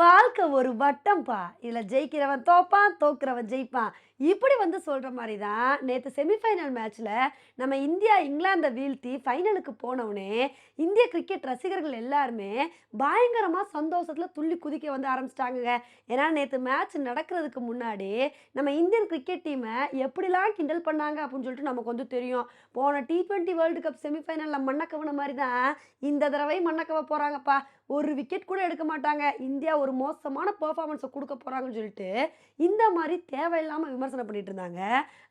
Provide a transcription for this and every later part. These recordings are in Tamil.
வாழ்க்கை ஒரு வட்டம்ப்பா இதில் ஜெயிக்கிறவன் தோப்பான் தோக்குறவன் ஜெயிப்பான். இப்படி வந்து சொல்கிற மாதிரி தான் நேற்று செமிஃபைனல் மேட்ச்சில் நம்ம இந்தியா இங்கிலாந்தை வீழ்த்தி ஃபைனலுக்கு போனவுடனே இந்திய கிரிக்கெட் ரசிகர்கள் எல்லாருமே பயங்கரமாக சந்தோஷத்தில் துள்ளி குதிக்க வந்து ஆரம்பிச்சிட்டாங்க ஏன்னா நேற்று மேட்ச் நடக்கிறதுக்கு முன்னாடி நம்ம இந்தியன் கிரிக்கெட் டீமை எப்படிலாம் கிண்டல் பண்ணாங்க அப்படின்னு சொல்லிட்டு நமக்கு வந்து தெரியும். போன டி ட்வெண்ட்டி வேர்ல்டு கப் செமிஃபைனலில் மண்ணக்கவன மாதிரி தான் இந்த தடவை மண்ணக்கவ போகிறாங்கப்பா ஒரு விக்கெட் கூட எடுக்க மாட்டாங்க. இந்தியா ஒரு ஒரு மோசமான பெர்ஃபார்மன்ஸை கொடுக்க போகிறாங்கன்னு சொல்லிட்டு இந்த மாதிரி தேவையில்லாமல் விமர்சனம் பண்ணிட்டு இருந்தாங்க.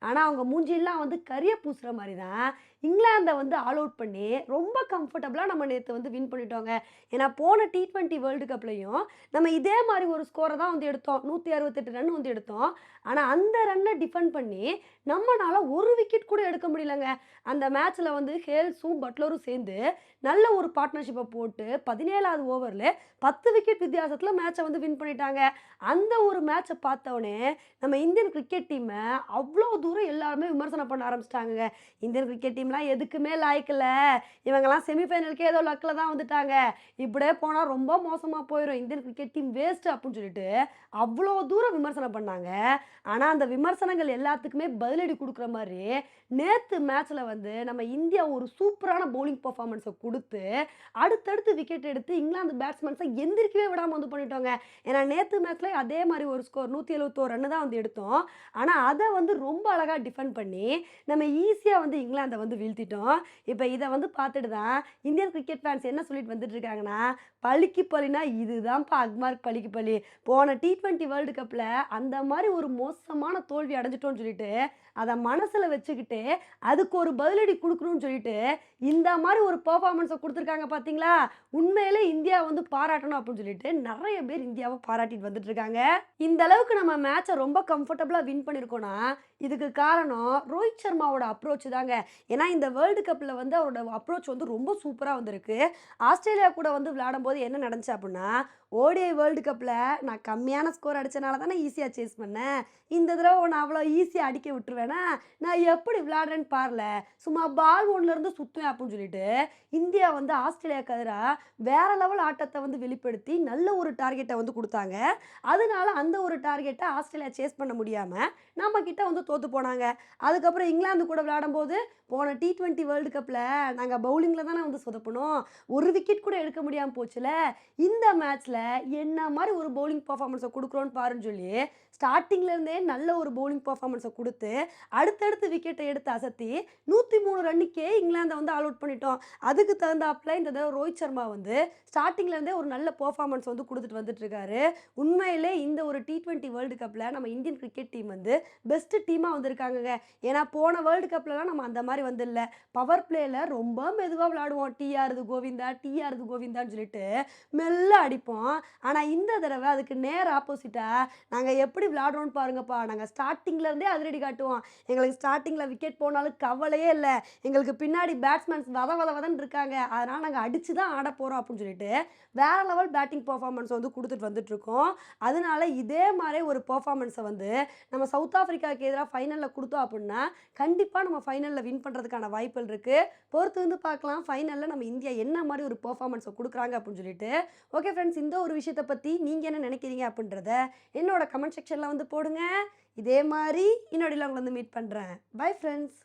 ஆனால் அவங்க மூஞ்சியெல்லாம் வந்து கரிய பூசுகிற மாதிரி தான் இங்கிலாந்தை வந்து ஆல் அவுட் பண்ணி ரொம்ப கம்ஃபர்டபுளாக நம்ம நேற்று வந்து வின் பண்ணிட்டோங்க. ஏன்னா போன டி ட்வெண்ட்டி வேர்ல்டு கப்லையும் நம்ம இதே மாதிரி ஒரு ஸ்கோரை தான் வந்து எடுத்தோம். நூற்றி அறுபத்தெட்டு ரன் வந்து எடுத்தோம். ஆனால் அந்த ரன்னை டிஃபெண்ட் பண்ணி நம்மளால் ஒரு விக்கெட் கூட எடுக்க முடியலங்க. அந்த மேட்ச்சில் வந்து ஹேல்ஸும் பட்லரும் சேர்ந்து நல்ல ஒரு பார்ட்னர்ஷிப்பை போட்டு பதினேழாவது ஓவரில் பத்து விக்கெட் வித்தியாசத்தில் மேட்சை வந்து வின் பண்ணிட்டாங்க. அந்த ஒரு மேட்சை பார்த்தோன்னே நம்ம இந்தியன் கிரிக்கெட் டீமை அவ்வளோ தூரம் எல்லாருமே விமர்சனம் பண்ண ஆரம்பிச்சிட்டாங்க இந்தியன் கிரிக்கெட் டீம்லாம் எதுக்குமே லாய்க்கல இவங்கெல்லாம் செமிஃபைனலுக்கே ஏதோ லக்கில் தான் வந்துட்டாங்க. இப்படியே போனால் ரொம்ப மோசமாக போயிடும் இந்தியன் கிரிக்கெட் டீம் வேஸ்ட்டு அப்படின்னு சொல்லிட்டு அவ்வளோ தூரம் விமர்சனம் பண்ணாங்க. ஆனால் அந்த விமர்சனங்கள் எல்லாத்துக்குமே பதிலடி கொடுக்குற மாதிரி நேற்று மேட்ச்சில் வந்து நம்ம இந்தியா ஒரு சூப்பரான பவுலிங் பர்ஃபார்மன்ஸை கொடுத்து அடுத்தடுத்து விக்கெட் எடுத்து இங்கிலாந்து பேட்ஸ்மேன்ஸை எந்திரிக்கவே விடாமல் வந்து பண்ணிட்டோங்க ஏன்னா நேற்று மேட்ச்சில் அதே மாதிரி ஒரு ஸ்கோர் நூற்றி எழுபத்தோரு ரன்னு தான் வந்து எடுத்தோம். ஆனால் அதை வந்து ரொம்ப அழகாக டிஃபெண்ட் பண்ணி நம்ம ஈஸியாக வந்து இங்கிலாந்தை வந்து வீழ்த்திட்டோம். இப்போ இதை வந்து பார்த்துட்டு தான் இந்தியன் கிரிக்கெட் ஃபேன்ஸ் என்ன சொல்லிட்டு வந்துட்டு இருக்காங்கன்னா பழிக்கு பலினா இதுதான்ப்பா அக்மார்க் பழிக்கு பழி போன டி ட்வெண்ட்டி வேர்ல்டு கப்பில் அந்த மாதிரி ஒரு மோசமான தோல்வி அடைஞ்சிட்டோம்னு சொல்லிட்டு அதை மனசில் வச்சுக்கிட்டு அதுக்கு ஒரு பதிலடி கொடுக்கணும்னு சொல்லிட்டு இந்த மாதிரி ஒரு பெர்ஃபார்மன்ஸை கொடுத்துருக்காங்க பார்த்தீங்களா உண்மையிலே இந்தியா வந்து பாராட்டணும் அப்படின்னு சொல்லிட்டு நிறைய பேர் இந்தியாவை பாராட்டிட்டு வந்துட்டு இருக்காங்க. இந்த அளவுக்கு நம்ம மேட்சை ரொம்ப கம்ஃபர்டபுளாக வின் பண்ணியிருக்கோம்னா இதுக்கு காரணம் ரோஹித் சர்மாவோட அப்ரோச் தாங்க. ஏன்னா இந்த வேர்ல்டு கப்பில் வந்து அவரோட அப்ரோச் வந்து ரொம்ப சூப்பராக வந்திருக்கு. ஆஸ்திரேலியா கூட வந்து விளையாடும் போது என்ன நடந்துச்சு அப்படின்னா ஓடிஐ வேர்ல்டு கப்பில் நான் கம்மியான ஸ்கோர் அடித்தனால தானே ஈஸியாக சேஸ் பண்ணேன். இந்த தடவை நான் அவ்வளோ ஈஸியாக அடிக்க விட்டுருவேனா? நான் எப்படி விளையாடுறேன்னு பாரல. சும்மா பால் ஒன்றுலேருந்து சுற்றுவேன் அப்படின்னு சொல்லிட்டு இந்தியா வந்து ஆஸ்திரேலியாவுக்கு எதிராக வேற லெவல் ஆட்டத்தை வந்து வெளிப்படுத்தி நல்ல ஒரு டார்கெட்டை வந்து கொடுத்தாங்க. அதனால அந்த ஒரு டார்கெட்டை ஆஸ்திரேலியா சேஸ் பண்ண முடியாமல் நம்ம கிட்ட வந்து தோற்று போனாங்க. அதுக்கப்புறம் இங்கிலாந்து கூட விளையாடும்போது போன டி ட்வெண்ட்டி வேர்ல்டு கப்பில் நாங்கள் பவுலிங்கில் தானே வந்து சொதப்பணும் ஒரு விக்கெட் கூட எடுக்க முடியாமல் போச்சுல. இந்த மேட்ச்சில் என்ன மாதிரி ஒரு பவுலிங் பர்ஃபார்மன்ஸை கொடுக்குறோன்னு பாருன்னு சொல்லி ஸ்டார்டிங்லேருந்தே நல்ல ஒரு பவுலிங் பர்ஃபார்மன்ஸை கொடுத்து அடுத்தடுத்து விக்கெட்டை எடுத்து அசத்தி நூற்றி மூணு ரன்னுக்கே இங்கிலாந்தை வந்து ஆல் அவுட் பண்ணிட்டோம். அதுக்கு தகுந்தாப்புல இந்த தடவை ரோஹித் சர்மா வந்து ஸ்டார்டிங்லேருந்தே ஒரு நல்ல பர்ஃபார்மன்ஸ் வந்து கொடுத்துட்டு வந்துட்டு இருக்காரு. உண்மையிலே இந்த ஒரு டி டுவெண்ட்டி வேர்ல்டு கப்பில் நம்ம இந்தியன் கிரிக்கெட் டீம் வந்து பெஸ்ட்டு டீமாக வந்திருக்காங்கங்க. ஏன்னா போன வேர்ல்டு கப்லலாம் நம்ம அந்த மாதிரி வந்துடல பவர் பிளேயில் ரொம்ப மெதுவாக விளாடுவோம். டிஆர்து கோவிந்தா டிஆர்து கோவிந்தான்னு சொல்லிட்டு மெல்ல அடிப்போம். ஆனால் இந்த தடவை அதுக்கு நேர் ஆப்போசிட்டாக நாங்கள் எப்படி விளாடுறோம்னு பாருங்கப்பா. நாங்கள் ஸ்டார்டிங்லேருந்தே அதிரடி காட்டுவோம். எங்களுக்கு ஸ்டார்டிங்கில் விக்கெட் போனாலும் கவலையே இல்லை. எங்களுக்கு பின்னாடி பேட்ஸ்மேன்ஸ் வத வத வதன்னு இருக்காங்க. அதனால் நாங்கள் அடித்து தான் ஆட போகிறோம் அப்படின்னு சொல்லிட்டு வேற லெவல் பேட்டிங் பர்ஃபார்மன்ஸ் வந்து கொடுத்துட்டு வந்துட்டுருக்கோம் அதனால இதே மாதிரி ஒரு பர்ஃபார்மன்ஸை வந்து நம்ம சவுத் ஆஃப்ரிக்காவுக்கு எதிராக ஃபைனலில் கொடுத்தோம் அப்படின்னா கண்டிப்பாக நம்ம ஃபைனலில் வின் பண்ணுறதுக்கான வாய்ப்புகள் இருக்குது பொறுத்து வந்து பார்க்கலாம். ஃபைனலில் நம்ம இந்தியா என்ன மாதிரி ஒரு பர்ஃபார்மன்ஸை கொடுக்குறாங்க அப்படின்னு சொல்லிட்டு. ஓகே ஃப்ரெண்ட்ஸ் இந்த ஒரு விஷயத்தை பற்றி நீங்கள் என்ன நினைக்கிறீங்க அப்படின்றத என்னோட கமெண்ட் செக்ஷனில் வந்து போடுங்க. இதே மாதிரி இன்னொடையில் உங்களை வந்து மீட் பண்ணுறேன் பை ஃப்ரெண்ட்ஸ்